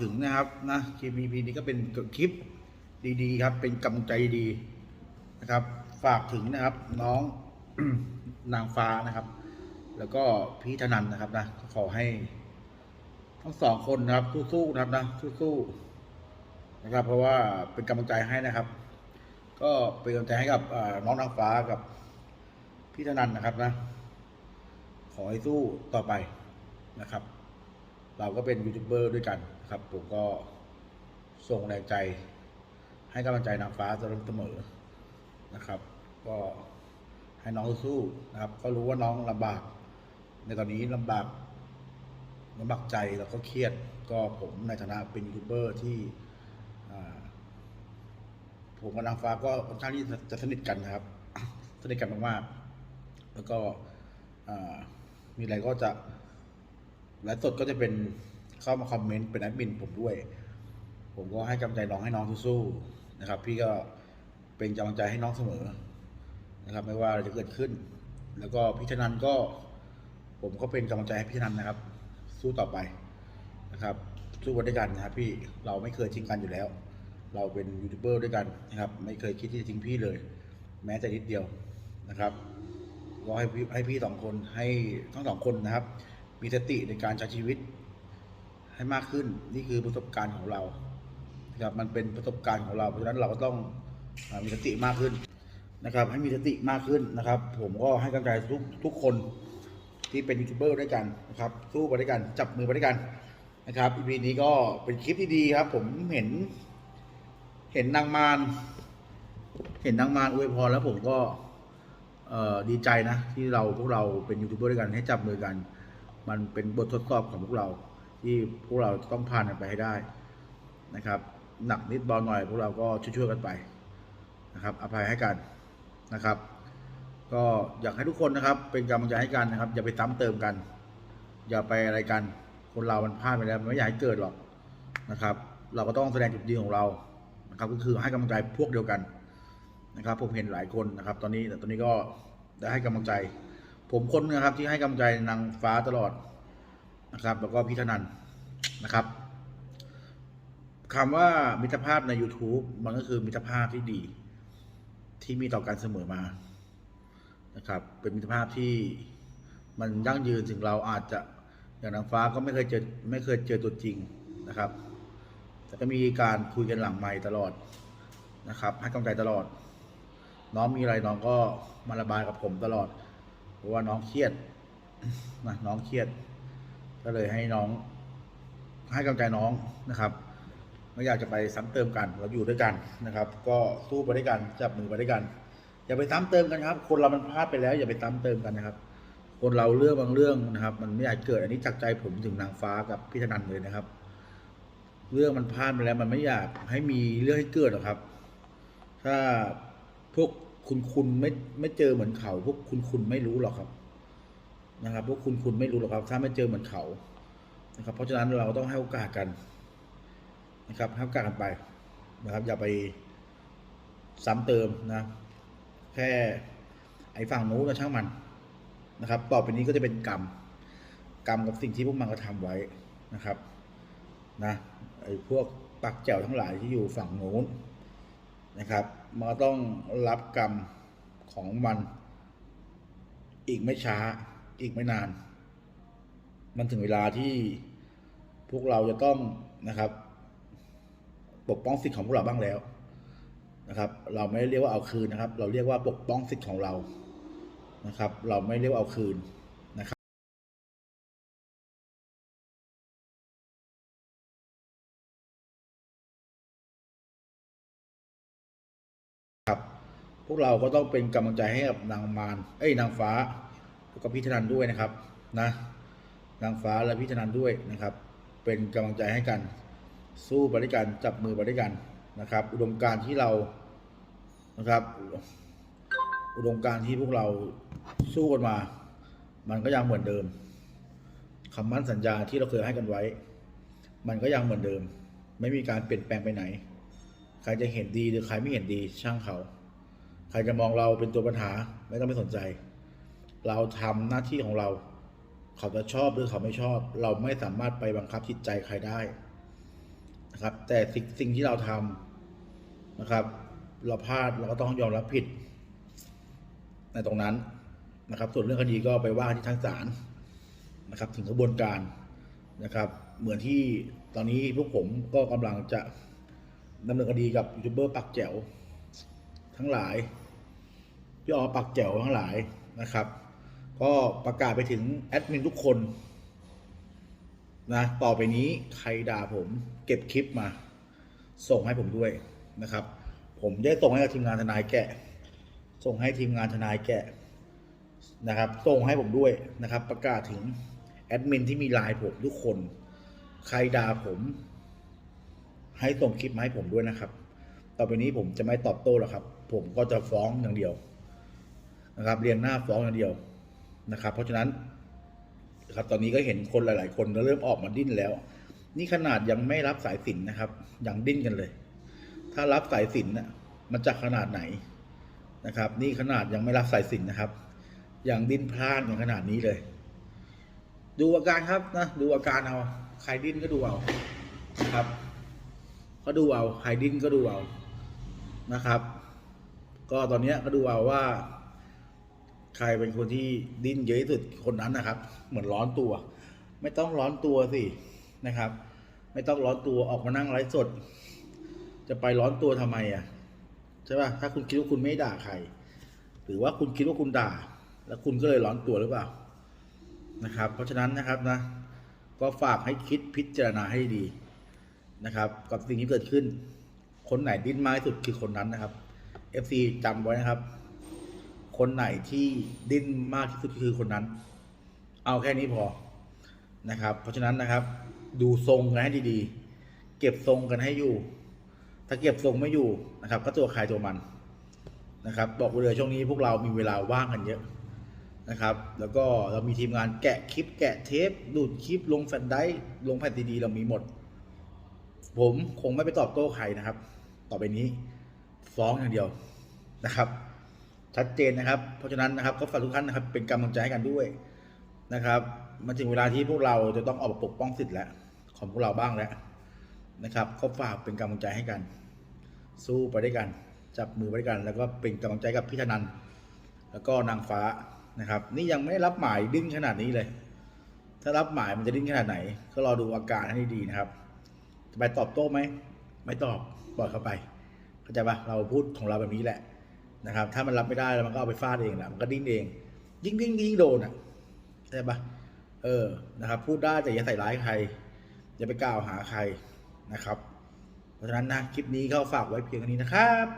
ถึงนะครับนะคลิป EP นี้ก็เป็นคลิปดีๆครับ เป็นกำลังใจดีนะครับ ฝากถึงนะครับน้องนางฟ้านะครับ แล้วก็พี่ธนันนะครับนะขอให้ ทั้งสองคนนะครับสู้ๆนะครับนะสู้ๆนะครับ เพราะว่าเป็นกำลังใจให้นะครับ ก็เป็นกำลังใจให้กับน้องนางฟ้ากับพี่ธนันนะครับนะ ขอให้สู้ต่อไปนะครับ เราก็เป็นยูทูบเบอร์ด้วยกันครับ ผมก็ส่งแรงใจ ให้กำลังใจนางฟ้าเสมอนะครับ ก็ให้น้องสู้นะครับ ก็รู้ว่าน้องลำบาก ในตอนนี้ลำบากลำบากใจแล้วก็เครียด ก็ผมในฐานะเป็นยูทูบเบอร์ที่ผมกับนางฟ้าก็ค่อนข้างที่จะสนิทกันนะครับ สนิทกันมากๆ แล้วก็มีอะไรก็จะ ไลฟ์สดก็จะเป็นเข้ามาคอมเมนต์เป็นแอดมินผมด้วย ผมก็ให้กำลังใจน้องให้น้องสู้ๆนะครับ พี่ก็เป็นกำลังใจให้น้องเสมอนะครับ ไม่ว่าอะไรจะเกิดขึ้น แล้วก็พี่ธนันก็ ผมก็เป็นกำลังใจให้พี่ธนันนะครับ สู้ต่อไปนะครับ สู้กันด้วยกันนะครับ พี่เราไม่เคยทิ้งกันอยู่แล้ว เราเป็นยูทูบเบอร์ด้วยกันนะครับ ไม่เคยคิดที่จะทิ้งพี่เลย แม้แต่นิดเดียวนะครับก็ให้พี่ให้พี่สองคนให้ทั้งสองคนนะครับ มีสติในการใช้ชีวิตให้มากขึ้น นี่คือประสบการณ์ของเรานะครับมันเป็นประสบการณ์ของเรา เพราะฉะนั้นเราก็ต้องมีสติมากขึ้นนะครับ ให้มีสติมากขึ้นนะครับ ผมก็ให้กำลังใจทุกทุกคนที่เป็นยูทูบเบอร์ด้วยกันนะครับสู้ไปด้วยกัน จับมือไปด้วยกันนะครับ EP นี้ก็เป็นคลิปที่ดีครับ ผมเห็น เห็นนางมารเห็นนางมารอวยพรแล้วผมก็ดีใจนะ ที่เราพวกเราเป็นยูทูบเบอร์ด้วยกันให้จับมือกัน มันเป็นบททดสอบของพวกเรา ที่พวกเราต้องผ่านมันไปให้ได้นะครับ หนักนิดเบาหน่อย พวกเราก็ช่วยๆกันไปนะครับ อภัยให้กันนะครับ ก็อยากให้ทุกคนนะครับ เป็นกำลังใจให้กันนะครับ อย่าไปซ้ำเติมกัน อย่าไปอะไรกัน คนเรามันพลาดไปแล้วมันไม่อยากให้เกิดหรอกนะครับ เราก็ต้องแสดงจุดยืนของเรานะครับก็คือให้กำลังใจพวกเดียวกันนะครับ ผมเห็นหลายคนนะครับ ตอนนี้แต่ตอนนี้ก็ได้ให้กำลังใจ ผมคนหนึงนะครับที่ให้กำลังใจนางฟ้าตลอดนะครับ แล้วก็พี่ธนันนะครับคำว่ามิตรภาพใน YouTube มันก็คือมิตรภาพที่ดี ที่มีต่อกันเสมอมานะครับ เป็นมิตรภาพที่มันยั่งยืนถึงเราอาจจะอย่างนางฟ้าก็ไม่เคยเจอไม่เคยเจอตัวจริงนะครับ แต่ก็มีการคุยกันหลังไมค์ตลอดนะครับ ให้กำลังใจตลอด น้องมีอะไรน้องก็มาระบายกับผมตลอด เพราะว่าน้องเครียดนะน้องเครียด ก็เลยให้น้อง ให้กำลังใจน้องนะครับ ไม่อยากจะไปซ้ำเติมกันเราอยู่ด้วยกันนะครับ ก็สู้ไปด้วยกันจับมือไปด้วยกัน อย่าไปซ้ำเติมกันครับ คนเรามันพลาดไปแล้ว อย่าไปซ้ำเติมกันนะครับ คนเราเรื่องบางเรื่องนะครับ มันไม่อยากเกิดอันนี้จากใจผมถึงนางฟ้ากับพี่ธนันเลยนะครับ เรื่องมันพลาดไปแล้ว มันไม่อยากให้มีเรื่องให้เกิดหรอกครับ ถ้าพวก คุณคุณไม่ไม่เจอเหมือนเขา พวกคุณคุณไม่รู้หรอกครับนะครับ พวกคุณคุณไม่รู้หรอกครับ ถ้าไม่เจอเหมือนเขานะครับ เพราะฉะนั้นเราต้องให้โอกาสกันนะครับให้โอกาสกันไปนะครับ อย่าไปซ้ำเติมนะ แค่ไอ้ฝั่งนู้นนะช่างมันนะครับ ต่อไปนี้ก็จะเป็นกรรม กรรมกับสิ่งที่พวกมันกระทำไว้นะครับนะไอ้พวกปักแจวทั้งหลายที่อยู่ฝั่งโน้น นะครับมันก็ต้องรับกรรมของมัน อีกไม่ช้า อีกไม่นาน มันถึงเวลาที่พวกเราจะต้องนะครับ ปกป้องสิทธิ์ของพวกเราบ้างแล้วนะครับ เราไม่ได้เรียกว่าเอาคืนนะครับ เราเรียกว่าปกป้องสิทธิ์ของเรานะครับ เราไม่เรียกว่าเอาคืน พวกเราก็ต้องเป็นกำลังใจให้กับนางมารเอ้ยนางฟ้าแล้วก็พี่ธนันด้วยนะครับนะนางฟ้าและพี่ธนันด้วยนะครับ เป็นกำลังใจให้กัน สู้ไปด้วยกันจับมือไปด้วยกันนะครับ อุดมการณ์ที่เรานะครับ อุดมการณ์ที่พวกเราสู้กันมา มันก็ยังเหมือนเดิมคำมั่นสัญญาที่เราเคยให้กันไว้ มันก็ยังเหมือนเดิม ไม่มีการเปลี่ยนแปลงไปไหน ใครจะเห็นดีหรือใครไม่เห็นดีช่างเขา ใครจะมองเราเป็นตัวปัญหาไม่ต้องไปสนใจ เราทำหน้าที่ของเรา เขาจะชอบหรือเขาไม่ชอบ เราไม่สามารถไปบังคับจิตใจใครได้นะครับ แต่สิ่งสิ่งที่เราทำนะครับ เราพลาดเราก็ต้องยอมรับผิด ในตรงนั้นนะครับ ส่วนเรื่องคดีก็ไปว่าที่ทางศาลนะครับ ถึงกระบวนการนะครับ เหมือนที่ตอนนี้พวกผมก็กำลังจะดำเนินคดีกับยูทูบเบอร์ปักแจ๋ว ทั้งหลาย พี่ออปักแจ๋วทั้งหลายนะครับ ก็ประกาศไปถึงแอดมินทุกคนนะต่อไปนี้ใครด่าผม เก็บคลิปมา ส่งให้ผมด้วยนะครับ ผมได้ส่งให้กับทีมงานทนายแกะ ส่งให้ทีมงานทนายแกะนะครับ ส่งให้ผมด้วยนะครับ ประกาศถึงแอดมินที่มีไลน์ผมทุกคน ใครด่าผม ให้ส่งคลิปมาให้ผมด้วยนะครับ ต่อไปนี้ผมจะไม่ตอบโต้แล้วครับ ผมก็จะฟ้องอย่างเดียวนะครับ เรียงหน้าฟ้องอย่างเดียวนะครับ เพราะฉะนั้นครับตอนนี้ก็เห็นคนหลาย ๆ คนเริ่มออกมาดิ้นแล้ว นี่ขนาดยังไม่รับสายสินนะครับยังดิ้นกันเลย ถ้ารับสายสินน่ะมันจะขนาดไหนนะครับ นี่ขนาดยังไม่รับสายสินนะครับยังดิ้นพลาดอย่างขนาดนี้เลย ดูอาการครับนะดูอาการเอาใครดิ้นก็ดูเอานะครับ ก็ดูเอาใครดิ้นก็ดูเอา นะครับ ก็ตอนนี้ก็ดูเอาว่า ใครเป็นคนที่ดิ้นเยอะที่สุดคนนั้นนะครับ เหมือนร้อนตัว ไม่ต้องร้อนตัวสินะครับ ไม่ต้องร้อนตัวออกมานั่งไลฟ์สด จะไปร้อนตัวทำไมอะใช่ป่ะถ้าคุณคิดว่าคุณไม่ด่าใคร หรือว่าคุณคิดว่าคุณด่า แล้วคุณก็เลยร้อนตัวหรือเปล่านะครับ เพราะฉะนั้นนะครับนะ ก็ฝากให้คิดพิจารณาให้ดีนะครับ กับสิ่งที่เกิดขึ้น คนไหนดิ้นมากที่สุดคือคนนั้นนะครับ FC จำไว้นะครับ คนไหนที่ดิ้นมากที่สุดคือคนนั้น เอาแค่นี้พอนะครับ เพราะฉะนั้นนะครับ ดูทรงกันให้ดีๆ เก็บทรงกันให้อยู่ ถ้าเก็บทรงไม่อยู่นะครับ ก็ตัวใครตัวมันนะครับ บอกเลยช่วงนี้พวกเรามีเวลาว่างกันเยอะนะครับ แล้วก็เรามีทีมงานแกะคลิป แกะเทป ดูดคลิป ลงแฟลชไดร์ลงแผ่นซีดีเรามีหมด ผมคงไม่ไปตอบโต้ใครนะครับ ต่อไปนี้ฟ้องอย่างเดียวนะครับ ชัดเจนนะครับ เพราะฉะนั้นนะครับก็ฝากทุกท่านนะครับ เป็นกำลังใจให้กันด้วยนะครับมาถึงเวลาที่พวกเราจะต้องออกมาปกป้องสิทธิ์แล้วของพวกเราบ้างแล้วนะครับก็ฝากเป็นกำลังใจให้กัน สู้ไปด้วยกัน จับมือไปด้วยกัน แล้วก็เป็นกำลังใจกับพี่ธนันแล้วก็นางฟ้านะครับ นี่ยังไม่ได้รับหมายดิ้นขนาดนี้เลย ถ้ารับหมายมันจะดิ้นขนาดไหน ก็รอดูอาการให้ดีนะครับ จะไปตอบโต้ไหม ไม่ตอบ ปล่อยเข้าไปเข้าใจปะเราพูดของเราแบบนี้แหละนะครับ ถ้ามันรับไม่ได้แล้วมันก็เอาไปฟาดเองแหละมันก็ดิ้นเอง ยิ่งดิ้นยิ่งโดนอะเข้าใจปะเออนะครับ พูดได้แต่อย่าใส่ร้ายใครอย่าไปกล่าวหาใครนะครับ เพราะฉะนั้นนะคลิปนี้ก็ฝากไว้เพียงเท่านี้นะครับ